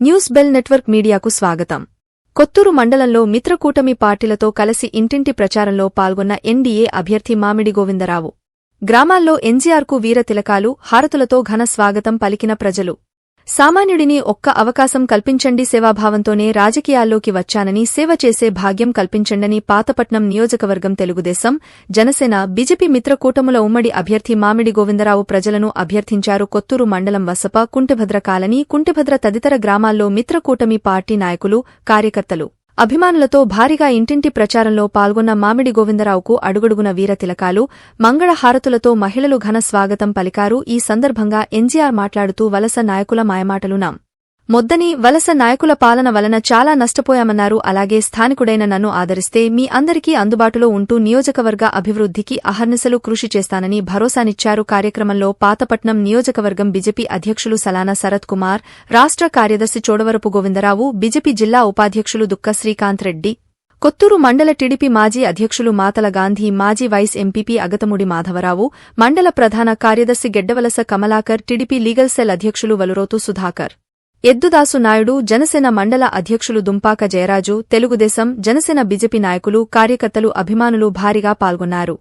News bell network మీడియాకు స్వాగతం. కొత్తూరు మండలంలో మిత్రకూటమి పార్టీలతో కలిసి ఇంటింటి ప్రచారంలో పాల్గొన్న ఎన్డీఏ అభ్యర్థి మామిడి గోవిందరావు. గ్రామాల్లో ఎన్జీఆర్కు వీరతిలకాలు హారతులతో ఘన స్వాగతం పలికిన ప్రజలు. సామాన్యుడిని ఒక్క అవకాశం కల్పించండి సేవాభావంతోనే రాజకీయాల్లోకి వచ్చానని సేవ చేసే భాగ్యం కల్పించండని పాతపట్నం నియోజకవర్గం తెలుగుదేశం జనసేన బీజేపీ మిత్రకూటముల ఉమ్మడి అభ్యర్థి మామిడి గోవిందరావు ప్రజలను అభ్యర్థించారు కొత్తూరు మండలం వసప కుంటభద్ర కాలనీ కుంటభద్ర తదితర గ్రామాల్లో మిత్రకూటమి పార్టీ నాయకులు కార్యకర్తలు. అభిమానులతో భారీగా ఇంటింటి ప్రచారంలో పాల్గొన్న మామిడి గోవిందరావుకు అడుగడుగున వీర తిలకాలు మంగళ హారతులతో మహిళలు ఘన స్వాగతం పలికారు. ఈ సందర్భంగా ఎన్జీఆర్ మాట్లాడుతూ వలస నాయకుల మాయమాటలు నాం. మొద్దని వలస నాయకుల పాలన వలన చాలా నష్టపోయామన్నారు. అలాగే స్థానికుడైన నన్ను ఆదరిస్తే మీ అందరికీ అందుబాటులో ఉంటూ నియోజకవర్గ అభివృద్ధికి అహర్నిశలు కృషి చేస్తానని భరోసానిచ్చారు. కార్యక్రమంలో పాతపట్నం నియోజకవర్గం బీజేపీ అధ్యక్షులు సలానా శరత్ కుమార్ రాష్ట్ర కార్యదర్శి చోడవరపు గోవిందరావు బీజేపీ జిల్లా ఉపాధ్యక్షులు దుక్క శ్రీకాంత్ రెడ్డి కొత్తూరు మండల టీడీపీ మాజీ అధ్యక్షులు మాతల గాంధీ మాజీ వైస్ ఎంపీపీ అగతముడి మాధవరావు మండల ప్రధాన కార్యదర్శి Geddavalasa Kamalakar TDP legal cell అధ్యక్షులు వలురోతు సుధాకర్. ఎద్దుదాసు నాయుడు జనసేన మండల అధ్యక్షులు దుంపాక జయరాజు తెలుగుదేశం జనసేన బీజేపీ నాయకులు కార్యకర్తలు అభిమానులు భారీగా పాల్గొన్నారు.